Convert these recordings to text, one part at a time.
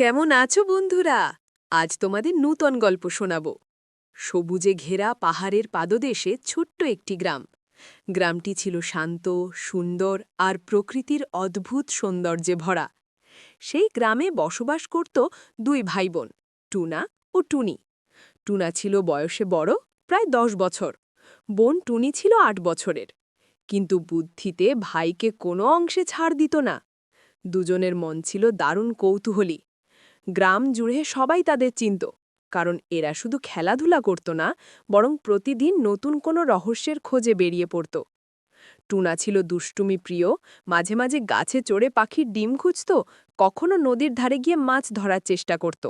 কেমন আছো বন্ধুরা? আজ তোমাদের নূতন গল্প শোনাব। সবুজে ঘেরা পাহাড়ের পাদদেশে ছোট্ট একটি গ্রাম। গ্রামটি ছিল শান্ত, সুন্দর আর প্রকৃতির অদ্ভুত সৌন্দর্যে ভরা। সেই গ্রামে বসবাস করত দুই ভাইবোন, টুনা ও টুনি। টুনা ছিল বয়সে বড়, প্রায় দশ বছর। বোন টুনি ছিল আট বছরের। কিন্তু বুদ্ধিতে ভাইকে কোনো অংশে ছাড় দিত না। দুজনের মন ছিল দারুণ কৌতূহলী। গ্রাম জুড়ে সবাই তাদের চিনত, কারণ এরা শুধু খেলাধুলা করত না, বরং প্রতিদিন নতুন কোনো রহস্যের খোঁজে বেরিয়ে পড়ত। টুনা ছিল দুষ্টুমি প্রিয়, মাঝে মাঝে গাছে চড়ে পাখির ডিম খুঁজত, কখনো নদীর ধারে গিয়ে মাছ ধরার চেষ্টা করত।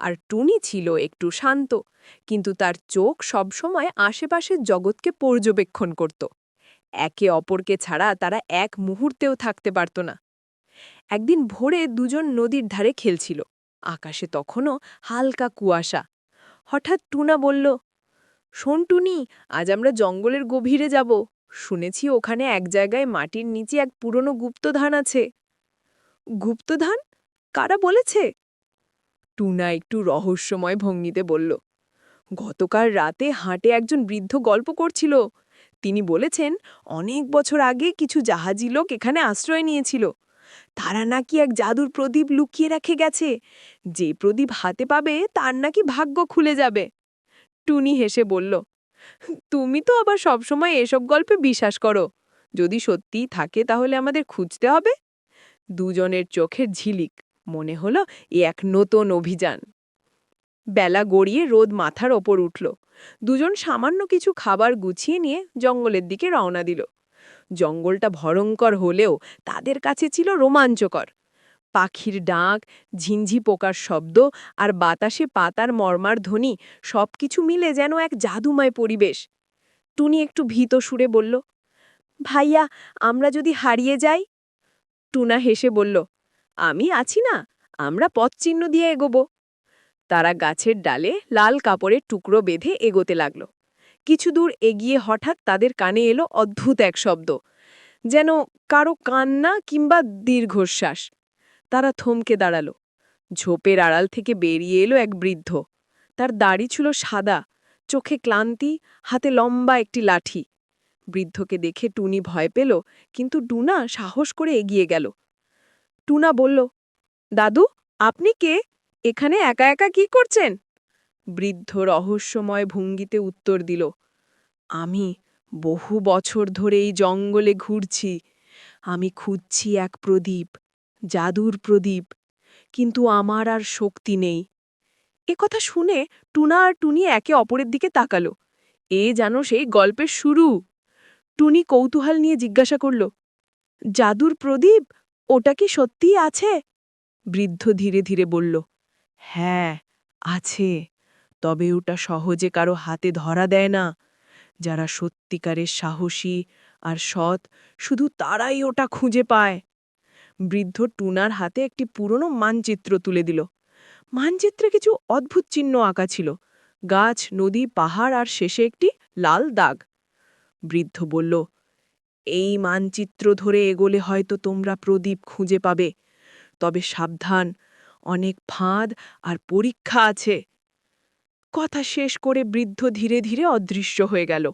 আর টুনি ছিল একটু শান্ত, কিন্তু তার চোখ সবসময় আশেপাশের জগৎকে পর্যবেক্ষণ করত। একে অপরকে ছাড়া তারা এক মুহূর্তেও থাকতে পারত না। একদিন ভোরে দুজন নদীর ধারে খেলছিল। আকাশে তখনও হালকা কুয়াশা। হঠাৎ টুনা বলল, শোন টুনি, আজ আমরা জঙ্গলের গভীরে যাব। শুনেছি ওখানে এক জায়গায় মাটির নিচে এক পুরনো গুপ্তধান আছে। গুপ্তধান? কারা বলেছে? টুনা একটু রহস্যময় ভঙ্গিতে বলল, গতকাল রাতে হাটে একজন বৃদ্ধ গল্প করছিল। তিনি বলেছেন, অনেক বছর আগে কিছু জাহাজি লোক এখানে আশ্রয় নিয়েছিল। তারা নাকি এক জাদুর প্রদীপ লুকিয়ে রেখে গেছে। যে প্রদীপ হাতে পাবে, তার নাকি ভাগ্য খুলে যাবে। টুনি হেসে বলল, তুমি তো আবার সবসময় এসব গল্পে বিশ্বাস করো। যদি সত্যিই থাকে, তাহলে আমাদের খুঁজতে হবে দুজনের চোখের ঝিলিক, মনে হলো এ এক নতুন অভিযান। বেলা গড়িয়ে রোদ মাথার ওপর উঠল। দুজন সামান্য কিছু খাবার গুছিয়ে নিয়ে জঙ্গলের দিকে রওনা দিল। জঙ্গলটা ভয়ঙ্কর হলেও তাদের কাছে ছিল রোমাঞ্চকর। পাখির ডাক ঝিঞ্ঝি পোকার শব্দ আর বাতাসে পাতার মর্মার ধ্বনি সবকিছু মিলে যেন এক জাদুময় পরিবেশ। টুনি একটু ভীত সুরে বলল, ভাইয়া, আমরা যদি হারিয়ে যাই? টুনা হেসে বলল, আমি আছি না, আমরা পথচিহ্ন দিয়ে এগোব। তারা গাছের ডালে লাল কাপড়ের টুকরো বেঁধে এগোতে লাগল। কিছু দূর এগিয়ে হঠাৎ তাদের কানে এলো অদ্ভুত এক শব্দ। যেন কারও কান্না কিংবা দীর্ঘশ্বাস। তারা থমকে দাঁড়াল। ঝোপের আড়াল থেকে বেরিয়ে এলো এক বৃদ্ধ। তার দাড়ি ছিল সাদা, চোখে ক্লান্তি, হাতে লম্বা একটি লাঠি। বৃদ্ধকে দেখে টুনি ভয় পেল, কিন্তু টুনা সাহস করে এগিয়ে গেল। টুনা বলল, দাদু, আপনি কে? এখানে একা একা কি করছেন? বৃদ্ধ রহস্যময় ভঙ্গিতে উত্তর দিল, আমি বহু বছর ধরে এই জঙ্গলে ঘুরছি। আমি খুঁজছি এক প্রদীপ, জাদুর প্রদীপ, কিন্তু আমার আর শক্তি নেই। এ কথা শুনে টুনা আর টুনি একে অপরের দিকে তাকালো। এ যেন সেই গল্পের শুরু। টুনি কৌতূহল নিয়ে জিজ্ঞাসা করল, জাদুর প্রদীপ, ওটা কি সত্যিই আছে? বৃদ্ধ ধীরে ধীরে বলল হ্যাঁ আছে। তবে ওটা সহজে কারও হাতে ধরা দেয় না। যারা সত্যিকারের সাহসী আর সৎ, শুধু তারাই ওটা খুঁজে পায়। বৃদ্ধ টুনার হাতে একটি পুরনো মানচিত্র তুলে দিল। মানচিত্রে কিছু অদ্ভুত চিহ্ন আঁকা ছিল। গাছ, নদী, পাহাড় আর শেষে একটি লাল দাগ। বৃদ্ধ বলল, এই মানচিত্র ধরে এগোলে হয়তো তোমরা প্রদীপ খুঁজে পাবে। তবে সাবধান, অনেক ফাঁদ আর পরীক্ষা আছে। কথা শেষ করে বৃদ্ধ ধীরে ধীরে অদৃশ্য হয়ে গেল।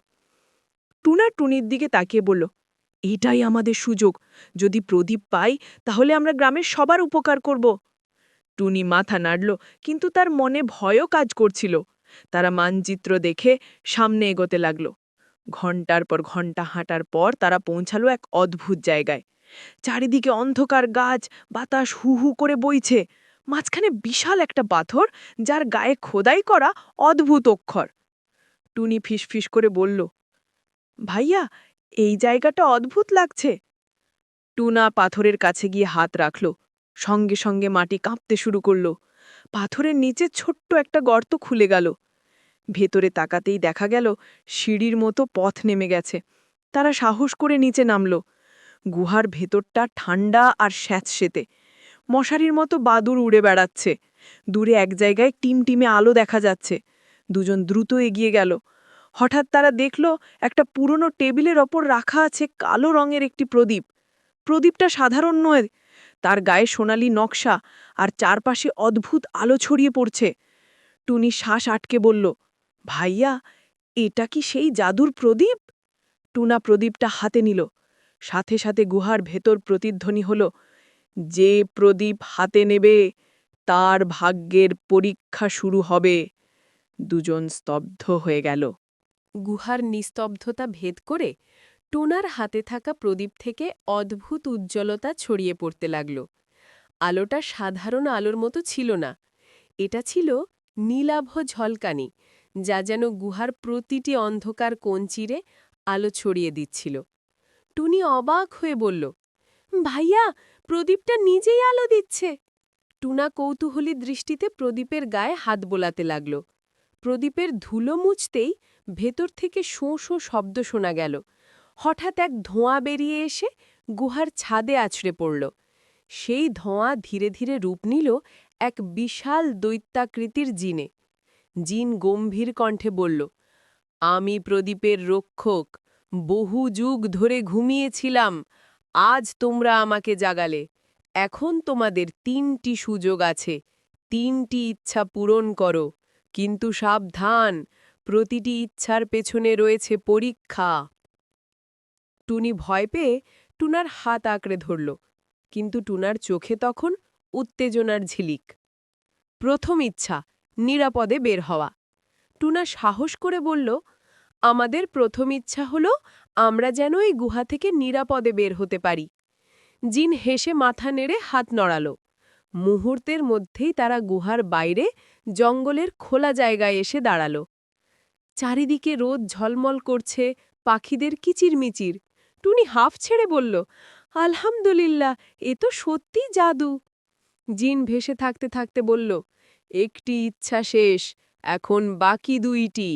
টুনা টুনির দিকে তাকিয়ে বলল, এটাই আমাদের সুযোগ। যদি প্রদীপ পাই, তাহলে আমরা গ্রামের সবার উপকার করব টুনি মাথা নাড়ল, কিন্তু তার মনে ভয়ও কাজ করছিল। তারা মানচিত্র দেখে সামনে এগোতে লাগল। ঘণ্টার পর ঘণ্টা হাঁটার পর তারা পৌঁছালো এক অদ্ভুত জায়গায়। চারিদিকে অন্ধকার গাছ, বাতাস হু হু করে বইছে। মাঝখানে বিশাল একটা পাথর, যার গায়ে খোদাই করা অদ্ভুত অক্ষর। টুনি ফিসফিস করে বলল, ভাইয়া, এই জায়গাটা অদ্ভুত লাগছে। টুনা পাথরের কাছে গিয়ে হাত রাখল, সঙ্গে সঙ্গে মাটি কাঁপতে শুরু করল। পাথরের নিচে ছোট্ট একটা গর্ত খুলে গেল। ভেতরে তাকাতেই দেখা গেল, সিঁড়ির মতো পথ নেমে গেছে। তারা সাহস করে নিচে নামল। গুহার ভেতরটা ঠান্ডা আর স্যাঁতসেতে। মশারির মতো বাদুর উড়ে বেড়াচ্ছে। দূরে এক জায়গায় টিম টিমে আলো দেখা যাচ্ছে। দুজন দ্রুত এগিয়ে গেল। হঠাৎ তারা দেখল, একটা পুরনো টেবিলের ওপর রাখা আছে কালো রঙের একটি প্রদীপ। প্রদীপটা সাধারণ নয়, তার গায়ে সোনালি নকশা আর চারপাশে অদ্ভুত আলো ছড়িয়ে পড়ছে। টুনি শ্বাস আটকে বলল, ভাইয়া, এটা কি সেই জাদুর প্রদীপ? টুনা প্রদীপটা হাতে নিল। সাথে সাথে গুহার ভেতর প্রতিধ্বনি হল যে প্রদীপ হাতে নেবে, তার ভাগ্যের পরীক্ষা শুরু হবে। দুজন স্তব্ধ হয়ে গেল। গুহার নিস্তব্ধতা ভেদ করে টোনার হাতে থাকা প্রদীপ থেকে অদ্ভুত উজ্জ্বলতা ছড়িয়ে পড়তে লাগল। আলোটা সাধারণ আলোর মতো ছিল না। এটা ছিল নীলাভ ঝলকানি, যা যেন গুহার প্রতিটি অন্ধকার কোণ চিরে আলো ছড়িয়ে দিচ্ছিল। টুনি অবাক হয়ে বলল, ভাইয়া প্রদীপটা নিজেই আলো দিচ্ছে। টুনা কৌতূহলী দৃষ্টিতে প্রদীপের গায়ে হাত বোলাতে লাগল। প্রদীপের ধুলো মুছতেই ভেতর থেকে শোঁ শোঁ শব্দ শোনা গেল। হঠাৎ এক ধোঁয়া বেরিয়ে এসে গুহার ছাদে আছড়ে পড়ল। সেই ধোঁয়া ধীরে ধীরে রূপ নিল এক বিশাল দৈত্যাকৃতির জিনে। জিন গম্ভীর কণ্ঠে বলল, আমি প্রদীপের রক্ষক। বহু যুগ ধরে ঘুমিয়েছিলাম। আজ তোমরা আমাকে জাগালে। এখন তোমাদের তিনটি সুযোগ আছে। তিনটি ইচ্ছা পূরণ করো। কিন্তু সাবধান, প্রতিটি ইচ্ছার পেছনে রয়েছে পরীক্ষা। টুনি ভয় পেয়ে টুনার হাত আঁকড়ে ধরল, কিন্তু টুনার চোখে তখন উত্তেজনার ঝিলিক। প্রথম ইচ্ছা, নিরাপদে বের হওয়া। টুনা সাহস করে বলল, আমাদের প্রথম ইচ্ছা হল আমরা যেন এই গুহা থেকে নিরাপদে বের হতে পারি। জিন হেসে মাথা নেড়ে হাত নড়াল। মুহূর্তের মধ্যেই তারা গুহার বাইরে জঙ্গলের খোলা জায়গায় এসে দাঁড়াল। চারিদিকে রোদ ঝলমল করছে, পাখিদের কিচিরমিচির। টুনি হাফ ছেড়ে বলল, আলহামদুলিল্লাহ, এ তো সত্যি জাদু। জিন ভেসে থাকতে থাকতে বলল, একটি ইচ্ছা শেষ, এখন বাকি দুইটি।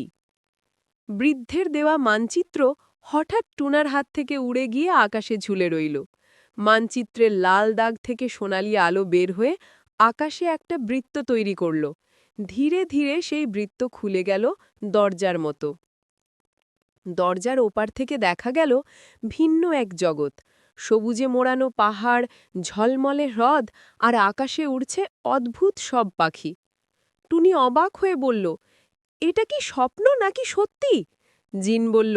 বৃদ্ধের দেওয়া মানচিত্র হঠাৎ টুনার হাত থেকে উড়ে গিয়ে আকাশে ঝুলে রইল। মানচিত্রের লাল দাগ থেকে সোনালি আলো বের হয়ে আকাশে একটা বৃত্ত তৈরি করল। ধীরে ধীরে সেই বৃত্ত খুলে গেল দরজার মতো। দরজার ওপার থেকে দেখা গেল ভিন্ন এক জগৎ। সবুজে মোড়ানো পাহাড়, ঝলমলে হ্রদ আর আকাশে উড়ছে অদ্ভুত সব পাখি। টুনি অবাক হয়ে বলল, এটা কি স্বপ্ন নাকি সত্যি? জিন বলল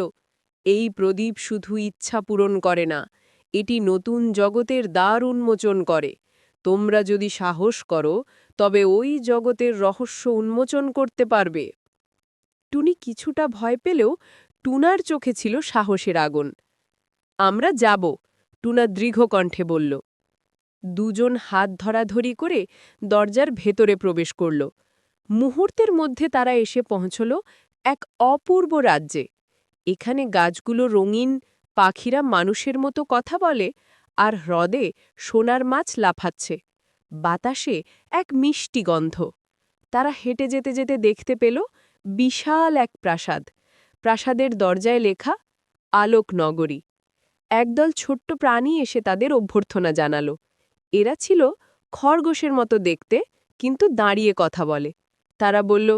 এই প্রদীপ শুধু ইচ্ছা পূরণ করে না, এটি নতুন জগতের দ্বার উন্মোচন করে। তোমরা যদি সাহস করো, তবে ওই জগতের রহস্য উন্মোচন করতে পারবে। টুনি কিছুটা ভয় পেলেও টুনার চোখে ছিল সাহসের আগুন। আমরা যাব টুনা দৃঢ় কণ্ঠে বলল। দুজন হাত ধরাধরি করে দরজার ভেতরে প্রবেশ করল। মুহূর্তের মধ্যে তারা এসে পৌঁছল এক অপূর্ব রাজ্যে। এখানে গাছগুলো রঙিন, পাখিরা মানুষের মতো কথা বলে আর হ্রদে সোনার মাছ লাফাচ্ছে। বাতাসে এক মিষ্টি গন্ধ। তারা হেঁটে যেতে যেতে দেখতে পেল বিশাল এক প্রাসাদ। প্রাসাদের দরজায় লেখা আলোক নগরী একদল ছোট্ট প্রাণী এসে তাদের অভ্যর্থনা জানালো। এরা ছিল খরগোশের মতো দেখতে, কিন্তু দাঁড়িয়ে কথা বলে। তারা বলল,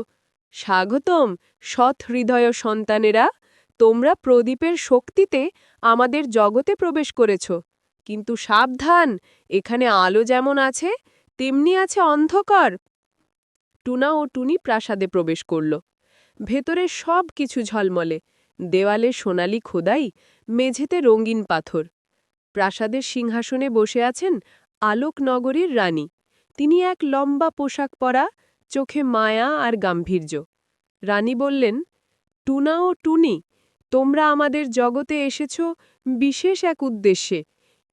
স্বাগতম, সৎ হৃদয় সন্তানেরা। তোমরা প্রদীপের শক্তিতে আমাদের জগতে প্রবেশ করেছ। কিন্তু সাবধান, এখানে আলো যেমন আছে, তেমনি আছে অন্ধকার। টুনা ও টুনি প্রাসাদে প্রবেশ করল। ভেতরে সব কিছু ঝলমলে। দেওয়ালে সোনালি খোদাই, মেঝেতে রঙিন পাথর। প্রাসাদের সিংহাসনে বসে আছেন আলোক নগরীর রানী। তিনি এক লম্বা পোশাক পরা, চোখে মায়া আর গাম্ভীর্য। রানী বললেন, টুনা ও টুনি তোমরা আমাদের জগতে এসেছ বিশেষ এক উদ্দেশ্যে।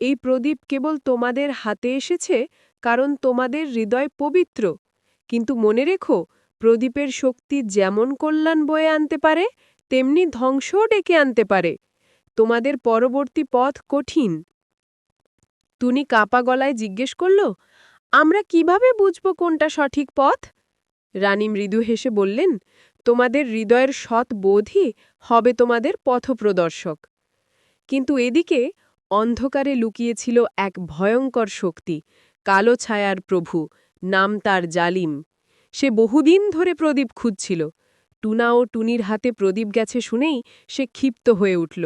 এই প্রদীপ কেবল তোমাদের হাতে এসেছে কারণ তোমাদের হৃদয় পবিত্র। কিন্তু মনে রেখো, প্রদীপের শক্তি যেমন কল্যাণ বয়ে আনতে পারে, তেমনি ধ্বংসও ডেকে আনতে পারে। তোমাদের পরবর্তী পথ কঠিন। টুনি কাপা গলায় জিজ্ঞেস করল, আমরা কীভাবে বুঝব কোনটা সঠিক পথ? রানী মৃদু হেসে বললেন তোমাদের হৃদয়ের সৎ বোধই হবে তোমাদের পথপ্রদর্শক। কিন্তু এদিকে অন্ধকারে লুকিয়েছিল এক ভয়ঙ্কর শক্তি, কালো ছায়ার প্রভু, নাম তার জালিম। সে বহুদিন ধরে প্রদীপ খুঁজছিল। টুনা ও টুনির হাতে প্রদীপ গেছে শুনেই সে ক্ষিপ্ত হয়ে উঠল।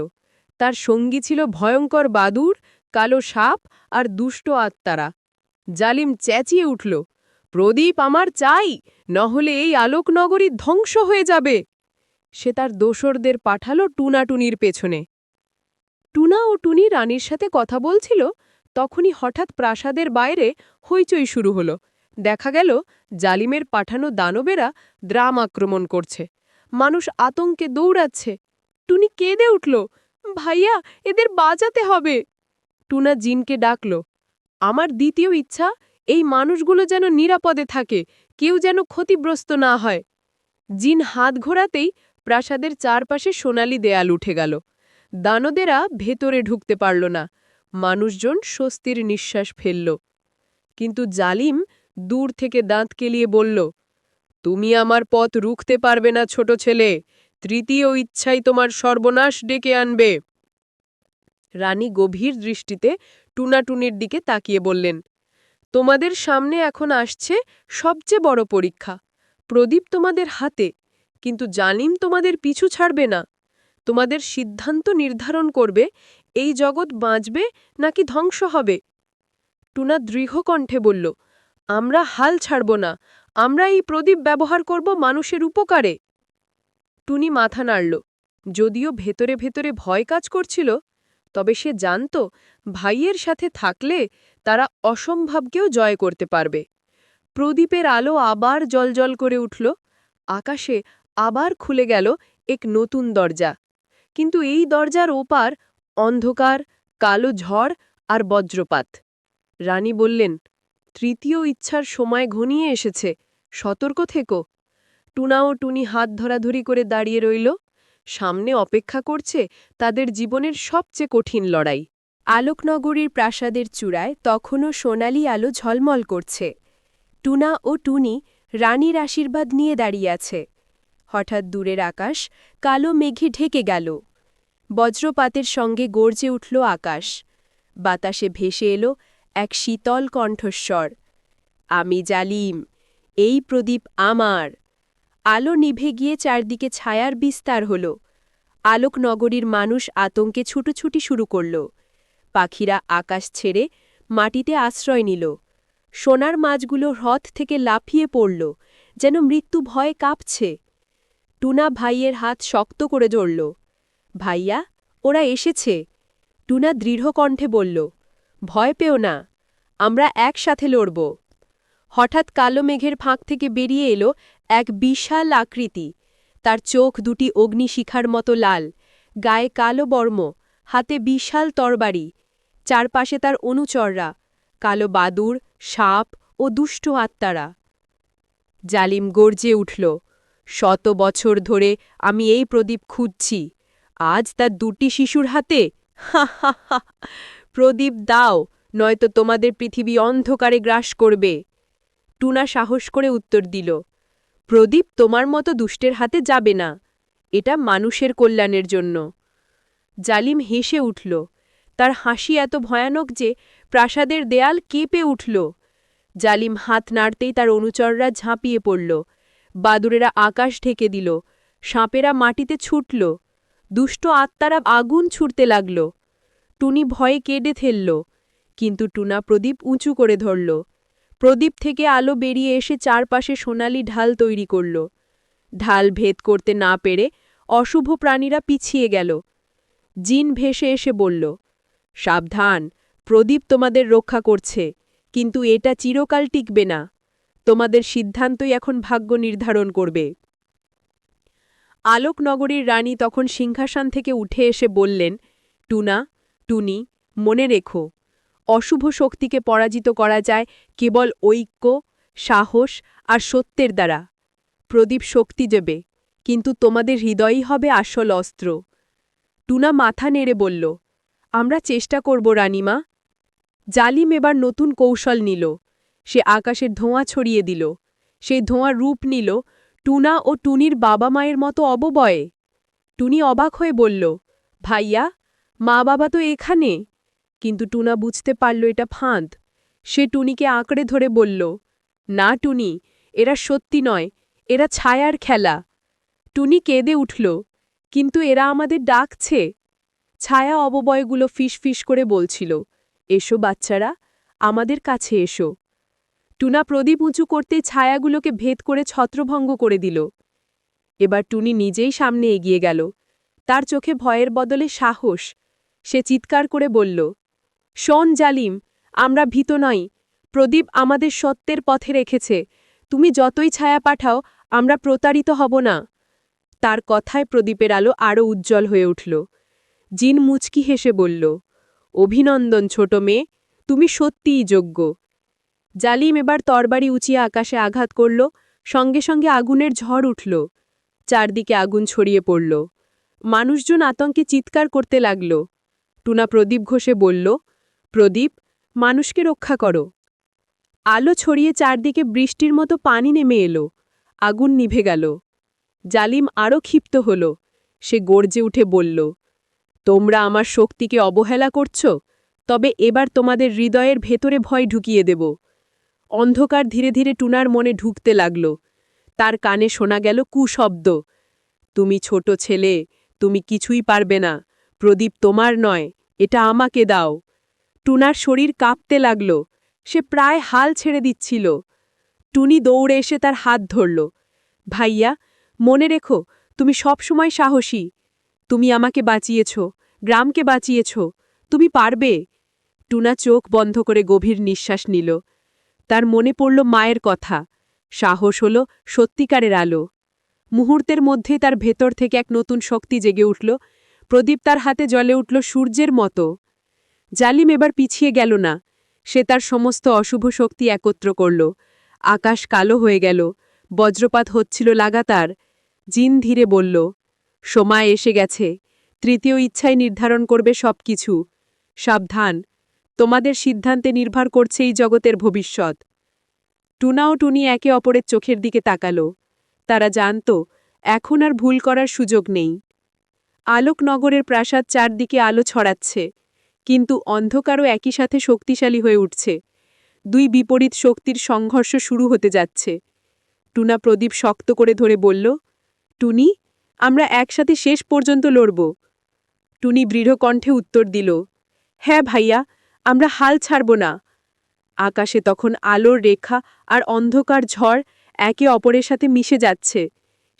তার সঙ্গী ছিল ভয়ঙ্কর বাদুর, কালো সাপ আর দুষ্ট আত্মারা। জালিম চেঁচিয়ে উঠল প্রদীপ আমার চাই, নহলে এই আলোকনগরী ধ্বংস হয়ে যাবে। সে তার দোসরদের পাঠালো টুনাটুনির পেছনে। টুনা ও টুনি রানীর সাথে কথা বলছিল, তখনই হঠাৎ প্রাসাদের বাইরে হইচই শুরু হলো। দেখা গেল, জালিমের পাঠানো দানবেরা দ্রাম আক্রমণ করছে। মানুষ আতঙ্কে দৌড়াচ্ছে। টুনি কেঁদে উঠল, ভাইয়া, এদের বাঁচাতে হবে। টুনা জিনকে ডাকল, আমার দ্বিতীয় ইচ্ছা এই মানুষগুলো যেন নিরাপদে থাকে, কেউ যেন ক্ষতিগ্রস্ত না হয়। জিন হাত ঘোরাতেই প্রাসাদের চারপাশে সোনালি দেয়াল উঠে গেল। দানদেরা ভেতরে ঢুকতে পারল না। মানুষজন স্বস্তির নিঃশ্বাস ফেলল। কিন্তু জালিম দূর থেকে দাঁত কেলিয়ে বলল, তুমি আমার পথ রুখতে পারবে না, ছোট ছেলে। তৃতীয় ইচ্ছাই তোমার সর্বনাশ ডেকে আনবে। রানী গভীর দৃষ্টিতে টুনাটুনির দিকে তাকিয়ে বললেন তোমাদের সামনে এখন আসছে সবচেয়ে বড় পরীক্ষা। প্রদীপ তোমাদের হাতে, কিন্তু জালিম তোমাদের পিছু ছাড়বে না। তোমাদের সিদ্ধান্ত নির্ধারণ করবে, এই জগৎ বাঁচবে নাকি ধ্বংস হবে? টুনা দৃঢ় কণ্ঠে বলল, আমরা হাল ছাড়ব না, আমরা এই প্রদীপ ব্যবহার করব মানুষের উপকারে। টুনি মাথা নাড়ল, যদিও ভেতরে ভেতরে ভয় কাজ করছিল, তবে সে জানত, ভাইয়ের সাথে থাকলে তারা অসম্ভবকেও জয় করতে পারবে। প্রদীপের আলো আবার জলজল করে উঠল, আকাশে আবার খুলে গেল এক নতুন দরজা। কিন্তু এই দরজার ওপার অন্ধকার, কালো ঝড় আর বজ্রপাত। রানী বললেন, তৃতীয় ইচ্ছার সময় ঘনিয়ে এসেছে, সতর্ক থেকো। টুনা ও টুনি হাত ধরাধরি করে দাঁড়িয়ে রইল। সামনে অপেক্ষা করছে তাদের জীবনের সবচেয়ে কঠিন লড়াই। আলোকনগরীর প্রাসাদের চূড়ায় তখনও সোনালি আলো ঝলমল করছে। টুনা ও টুনি রানীর আশীর্বাদ নিয়ে দাঁড়িয়ে আছে। হঠাৎ দূরের আকাশ কালো মেঘে ঢেকে গেল। বজ্রপাতের সঙ্গে গর্জে উঠল আকাশ। বাতাসে ভেসে এলো এক শীতল কণ্ঠস্বর। আমি জালিম, এই প্রদীপ আমার। আলো নিভে গিয়ে চারদিকে ছায়ার বিস্তার হল। আলোকনগরীর মানুষ আতঙ্কে ছুটোছুটি শুরু করল। পাখিরা আকাশ ছেড়ে মাটিতে আশ্রয় নিল। সোনার মাছগুলো হ্রদ থেকে লাফিয়ে পড়ল, যেন মৃত্যু ভয়ে কাঁপছে। টুনা ভাইয়ের হাত শক্ত করে জড়ল। ভাইয়া, ওরা এসেছে। টুনা দৃঢ় কণ্ঠে বলল, ভয় পেও না, আমরা একসাথে লড়ব। হঠাৎ কালো মেঘের ফাঁক থেকে বেরিয়ে এলো এক বিশাল আকৃতি। তার চোখ দুটি অগ্নিশিখার মতো লাল, গায়ে কালো বর্ম। হাতে বিশাল তরবারি, চারপাশে তার অনুচররা, কালো বাদুর সাপ ও দুষ্ট আত্মারা। জালিম গর্জে উঠল, শত বছর ধরে আমি এই প্রদীপ খুঁজছি, আজ তার দুটি শিশুর হাতে? হা হা হা, প্রদীপ দাও, নয়তো তোমাদের পৃথিবী অন্ধকারে গ্রাস করবে। টুনা সাহস করে উত্তর দিল, প্রদীপ তোমার মতো দুষ্টের হাতে যাবে না, এটা মানুষের কল্যাণের জন্য। জালিম হেসে উঠল, তার হাসি এত ভয়ানক যে প্রাসাদের দেয়াল কেঁপে উঠল। জালিম হাত নাড়তেই তার অনুচররা ঝাঁপিয়ে পড়ল, বাদুরেরা আকাশ ঢেকে দিল, সাপেরা মাটিতে ছুটল, দুষ্ট আত্মারা আগুন ছুটতে লাগল। টুনি ভয়ে কেঁদে ফেলল, কিন্তু টুনা প্রদীপ উঁচু করে ধরল। প্রদীপ থেকে আলো বেরিয়ে এসে চারপাশে সোনালি ঢাল তৈরি করল। ঢাল ভেদ করতে না পেরে অশুভ প্রাণীরা পিছিয়ে গেল। জিন ভেসে এসে বলল, সাবধান, প্রদীপ তোমাদের রক্ষা করছে, কিন্তু এটা চিরকাল টিকবে না। তোমাদের সিদ্ধান্তই এখন ভাগ্য নির্ধারণ করবে আলোকনগরীর রানী তখন সিংহাসন থেকে উঠে এসে বললেন, টুনা, টুনি, মনে রেখো, অশুভ শক্তিকে পরাজিত করা যায় কেবল ঐক্য, সাহস আর সত্যের দ্বারা। প্রদীপ শক্তি দেবে, কিন্তু তোমাদের হৃদয়ই হবে আসল অস্ত্র। টুনা মাথা নেড়ে বলল, আমরা চেষ্টা করব রানিমা। জালিম এবার নতুন কৌশল নিল। সে আকাশের ধোঁয়া ছড়িয়ে দিল। সেই ধোঁয়ার রূপ নিল টুনা ও টুনির বাবা মায়ের মতো অববয়ে। টুনি অবাক হয়ে বলল, ভাইয়া, মা বাবা তো এখানে। কিন্তু টুনা বুঝতে পারল এটা ফাঁদ। সে টুনিকে আঁকড়ে ধরে বলল, না টুনি, এরা সত্যি নয়, এরা ছায়ার খেলা। টুনি কেঁদে উঠল। কিন্তু এরা আমাদের ডাকছে। ছায়া অববয়গুলো ফিস করে বলছিল, এসো বাচ্চারা, আমাদের কাছে এসো। টুনা প্রদীপ উঁচু করতে ছায়াগুলোকে ভেদ করে ছত্রভঙ্গ করে দিল। এবার টুনি নিজেই সামনে এগিয়ে গেল। তার চোখে ভয়ের বদলে সাহস। সে চিৎকার করে বলল, শোন জালিম, আমরা ভীত নই। প্রদীপ আমাদের সত্যের পথে রেখেছে। তুমি যতই ছায়া পাঠাও, আমরা প্রতারিত হব না। তার কথায় প্রদীপের আলো আরও উজ্জ্বল হয়ে উঠল। জিন মুচকি হেসে বলল, অভিনন্দন ছোট মেয়ে, তুমি সত্যিই যোগ্য। জালিম এবার তরবারি উঁচিয়ে আকাশে আঘাত করল, সঙ্গে সঙ্গে আগুনের ঝড় উঠল। চারদিকে আগুন ছড়িয়ে পড়ল। মানুষজন আতঙ্কে চিৎকার করতে লাগল। টুনা প্রদীপ ঘোষে বলল, প্রদীপ, মানুষকে রক্ষা করো। আলো ছড়িয়ে চারদিকে বৃষ্টির মতো পানি নেমে এলো। আগুন নিভে গেল। জালিম আরও ক্ষিপ্ত হল। সে গর্জে উঠে বলল, তোমরা আমার শক্তিকে অবহেলা করছ? তবে এবার তোমাদের হৃদয়ের ভেতরে ভয় ঢুকিয়ে দেব। অন্ধকার ধীরে ধীরে টুনার মনে ঢুকতে লাগল। তার কানে শোনা গেল কুশব্দ, তুমি ছোট ছেলে, তুমি কিছুই পারবে না। প্রদীপ তোমার নয়, এটা আমাকে দাও। টুনার শরীর কাঁপতে লাগল। সে প্রায় হাল ছেড়ে দিচ্ছিল। টুনি দৌড়ে এসে তার হাত ধরল, ভাইয়া মনে রেখো, তুমি সবসময় সাহসী। তুমি আমাকে বাঁচিয়েছ, গ্রামকে বাঁচিয়েছ। তুমি পারবে। টুনা চোখ বন্ধ করে গভীর নিঃশ্বাস নিল। তার মনে পড়ল মায়ের কথা। সাহস হল সত্যিকারের আলো। মুহূর্তের মধ্যে তার ভেতর থেকে এক নতুন শক্তি জেগে উঠল। প্রদীপ তার হাতে জলে উঠল সূর্যের মতো। জালিম এবার পিছিয়ে গেল না। সে তার সমস্ত অশুভ শক্তি একত্র করল। আকাশ কালো হয়ে গেল। বজ্রপাত হচ্ছিল লাগাতার। জিন ধীরে বলল, সময় এসে গেছে। তৃতীয় ইচ্ছাই নির্ধারণ করবে সবকিছু। সাবধান। তোমাদের সিদ্ধান্তে নির্ভর করছে এই জগতের ভবিষ্যৎ। টুনা ও টুনি একে অপরের চোখের দিকে তাকালো। তারা জানত, এখন আর ভুল করার সুযোগ নেই। আলোকনগরের প্রাসাদ চারদিকে আলো ছড়াচ্ছে, কিন্তু অন্ধকারও একই সাথে শক্তিশালী হয়ে উঠছে। দুই বিপরীত শক্তির সংঘর্ষ শুরু হতে যাচ্ছে। টুনা প্রদীপ শক্ত করে ধরে বলল টুনি, আমরা একসাথে শেষ পর্যন্ত লড়ব। টুনি দৃঢ় কণ্ঠে উত্তর দিল হ্যাঁ ভাইয়া, আমরা হাল ছাড়ব না। আকাশে তখন আলোর রেখা আর অন্ধকার ঝড় একে অপরের সাথে মিশে যাচ্ছে।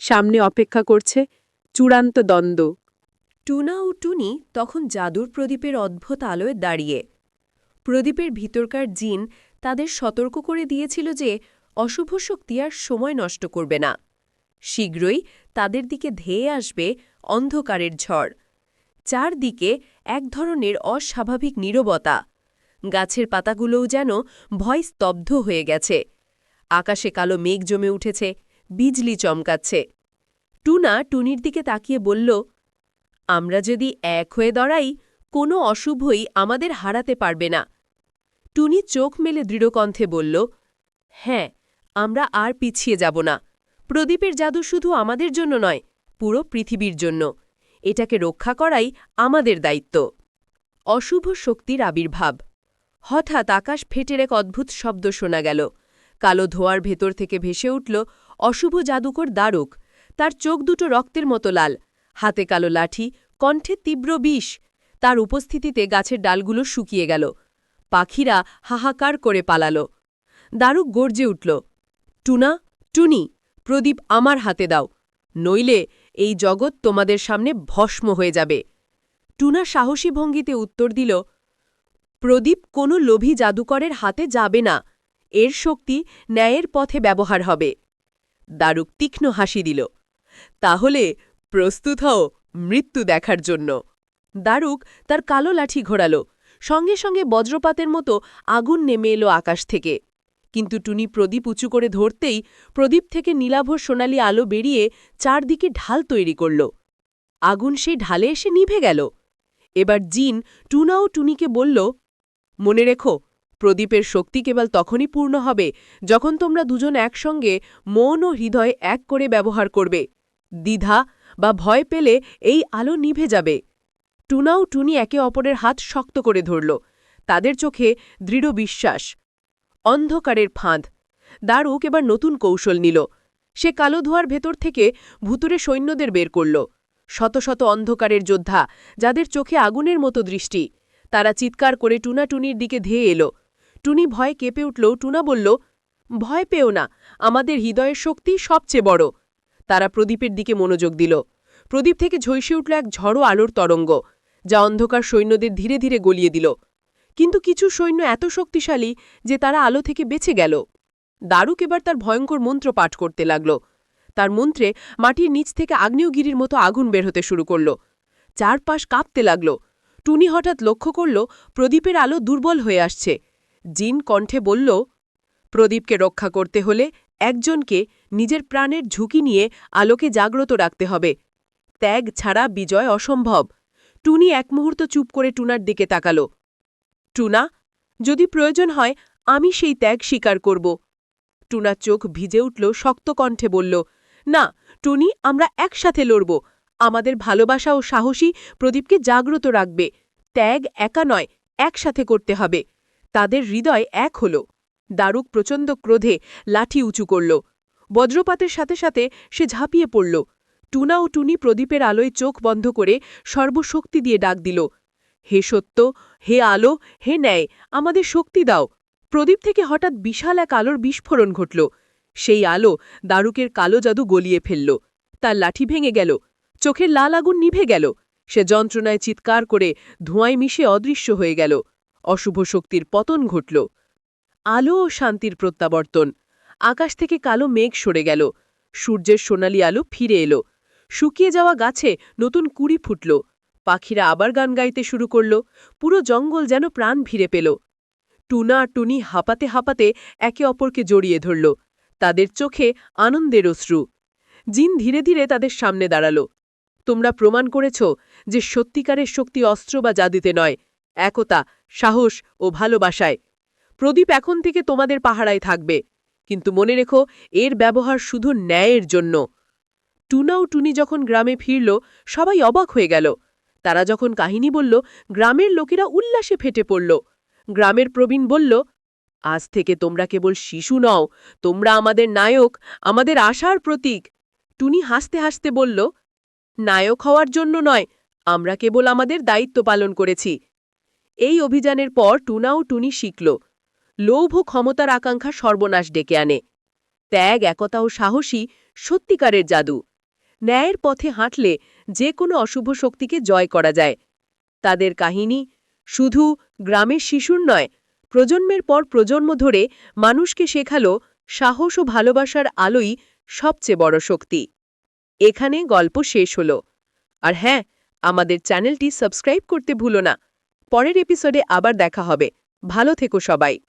সামনে অপেক্ষা করছে চূড়ান্ত দ্বন্দ্ব। টুনা ও টুনি তখন জাদুর প্রদীপের অদ্ভুত আলোয় দাঁড়িয়ে। প্রদীপের ভিতরকার জিন তাদের সতর্ক করে দিয়েছিল যে অশুভ শক্তি আর সময় নষ্ট করবে না। শীঘ্রই তাদের দিকে ধেয়ে আসবে অন্ধকারের ঝড়। চারদিকে এক ধরনের অস্বাভাবিক নীরবতা। গাছের পাতাগুলোও যেন ভয় স্তব্ধ হয়ে গেছে। আকাশে কালো মেঘ জমে উঠেছে, বিজলি চমকাচ্ছে। টুনা টুনির দিকে তাকিয়ে বলল, আমরা যদি এক হয়ে দাঁড়াই, কোনো অশুভই আমাদের হারাতে পারবে না। টুনি চোখ মেলে দৃঢ়কণ্ঠে বলল হ্যাঁ আমরা আর পিছিয়ে যাব না। প্রদীপের জাদু শুধু আমাদের জন্য নয়, পুরো পৃথিবীর জন্য। এটাকে রক্ষা করাই আমাদের দায়িত্ব। অশুভ শক্তির আবির্ভাব। হঠাৎ আকাশ ফেটের এক অদ্ভুত শব্দ শোনা গেল। কালো ধোয়ার ভেতর থেকে ভেসে উঠল অশুভ জাদুকর দ্বারক। তার চোখ দুটো রক্তের মতো লাল। হাতে কালো লাঠি, কণ্ঠে তীব্র বিষ। তার উপস্থিতিতে গাছের ডালগুলো শুকিয়ে গেল। পাখিরা হাহাকার করে পালাল। দারুক গর্জে উঠল, টুনা, টুনি প্রদীপ আমার হাতে দাও, নইলে এই জগৎ তোমাদের সামনে ভস্ম হয়ে যাবে। টুনা সাহসী ভঙ্গিতে উত্তর দিল, প্রদীপ কোনো লোভী জাদুকরের হাতে যাবে না, এর শক্তি ন্যায়ের পথে ব্যবহার হবে। দারুক তীক্ষ্ণ হাসি দিল, তাহলে প্রস্তুত হও মৃত্যু দেখার জন্য। দারুক তার কালো লাঠি ঘোরাল, সঙ্গে সঙ্গে বজ্রপাতের মতো আগুন নেমে এলো আকাশ থেকে। কিন্তু টুনি প্রদীপ উঁচু করে ধরতেই প্রদীপ থেকে নীলাভ সোনালি আলো বেরিয়ে চারদিকে ঢাল তৈরি করল। আগুন সেই ঢালে এসে নিভে গেল। এবার জিন টুনা ও টুনিকে বলল, মনে রেখো, প্রদীপের শক্তি কেবল তখনই পূর্ণ হবে যখন তোমরা দুজন একসঙ্গে মন ও হৃদয় এক করে ব্যবহার করবে। দ্বিধা বা ভয় পেলে এই আলো নিভে যাবে। টুনা ও টুনি একে অপরের হাত শক্ত করে ধরল। তাদের চোখে দৃঢ় বিশ্বাস। অন্ধকারের ফাঁদ। দারুক এবার নতুন কৌশল নিল। সে কালো ধোয়ার ভেতর থেকে ভুতুরে সৈন্যদের বের করল। শত শত অন্ধকারের যোদ্ধা, যাদের চোখে আগুনের মতো দৃষ্টি, তারা চিৎকার করে টুনাটুনির দিকে ধেয়ে এলো। টুনি ভয়ে কেঁপে উঠল। টুনা বলল, ভয় পেও না, আমাদের হৃদয়ের শক্তি সবচেয়ে বড়। তারা প্রদীপের দিকে মনোযোগ দিল। প্রদীপ থেকে ঝৈসে উঠল এক ঝড়ো আলোর তরঙ্গ, যা অন্ধকার সৈন্যদের ধীরে ধীরে গলিয়ে দিল। কিন্তু কিছু সৈন্য এত শক্তিশালী যে তারা আলো থেকে বেঁচে গেল। দারুক এবার তার ভয়ঙ্কর মন্ত্র পাঠ করতে লাগল। তার মন্ত্রে মাটির নিচ থেকে আগ্নেয়গিরির মতো আগুন বের হতে শুরু করল। চারপাশ কাঁপতে লাগল। টুনি হঠাৎ লক্ষ্য করল, প্রদীপের আলো দুর্বল হয়ে আসছে। জিন কণ্ঠে বলল, প্রদীপকে রক্ষা করতে হলে একজনকে নিজের প্রাণের ঝুঁকি নিয়ে আলোকে জাগ্রত রাখতে হবে। ত্যাগ ছাড়া বিজয় অসম্ভব। টুনি এক মুহূর্ত চুপ করে টুনার দিকে তাকাল। টুনা, যদি প্রয়োজন হয়, আমি সেই ত্যাগ স্বীকার করব। টুনার চোখ ভিজে উঠল, শক্ত কণ্ঠে বলল, না, টুনি, আমরা একসাথে লড়ব। আমাদের ভালোবাসা ও সাহসী প্রদীপকে জাগ্রত রাখবে। ত্যাগ একা নয়, একসাথে করতে হবে। তাদের হৃদয় এক হল। দারুক প্রচণ্ড ক্রোধে লাঠি উঁচু করল। বজ্রপাতের সাথে সাথে সে ঝাঁপিয়ে পড়ল। টুনা ও টুনি প্রদীপের আলোয় চোখ বন্ধ করে সর্বশক্তি দিয়ে ডাক দিল হে সত্য, হে আলো, হে ন্যায়, আমাদের শক্তি দাও। প্রদীপ থেকে হঠাৎ বিশাল এক আলোর বিস্ফোরণ ঘটল। সেই আলো দারুকের কালো জাদু গলিয়ে ফেলল। তার লাঠি ভেঙে গেল। চোখের লাল আগুন নিভে গেল। সে যন্ত্রণায় চিৎকার করে ধোঁয়ায় মিশে অদৃশ্য হয়ে গেল। অশুভ শক্তির পতন ঘটল। আলো ও শান্তির প্রত্যাবর্তন। আকাশ থেকে কালো মেঘ সরে গেল। সূর্যের সোনালি আলো ফিরে এলো। শুকিয়ে যাওয়া গাছে নতুন কুড়ি ফুটল। পাখিরা আবার গান গাইতে শুরু করল। পুরো জঙ্গল যেন প্রাণ ফিরে পেল। টুনা আর টুনি হাঁপাতে হাঁপাতে একে অপরকে জড়িয়ে ধরল। তাদের চোখে আনন্দের অশ্রু। জিন ধীরে ধীরে তাদের সামনে দাঁড়াল। তোমরা প্রমাণ করেছ যে সত্যিকারের শক্তি অস্ত্র বা জাদুতে নয়, একতা, সাহস ও ভালোবাসায়। প্রদীপ এখন থেকে তোমাদের পাহারায় থাকবে। কিন্তু মনে রেখো, এর ব্যবহার শুধু ন্যায়ের জন্য। টুনা ও টুনি যখন গ্রামে ফিরল, সবাই অবাক হয়ে গেল। তারা যখন কাহিনী বলল, গ্রামের লোকেরা উল্লাসে ফেটে পড়ল। গ্রামের প্রবীণ বলল, আজ থেকে তোমরা কেবল শিশু নও, তোমরা আমাদের নায়ক, আমাদের আশার প্রতীক। টুনি হাসতে হাসতে বলল, নায়ক হওয়ার জন্য নয়, আমরা কেবল আমাদের দায়িত্ব পালন করেছি। এই অভিযানের পর টুনা ও টুনি শিখল, লোভ ও ক্ষমতার আকাঙ্ক্ষা সর্বনাশ ডেকে আনে। ত্যাগ, একতা ও সাহসী সত্যিকারের জাদু। ন্যায়ের পথে হাঁটলে যে কোনো অশুভ শক্তিকে জয় করা যায়। তাদের কাহিনী শুধু গ্রামের শিশুর নয়, প্রজন্মের পর প্রজন্ম ধরে মানুষকে শেখালো সাহস ও ভালোবাসার আলোই সবচেয়ে বড় শক্তি। এখানে গল্প শেষ হল। আর হ্যাঁ আমাদের চ্যানেলটি সাবস্ক্রাইব করতে ভুলো না। পরের এপিসোডে আবার দেখা হবে। ভালো থেকো সবাই।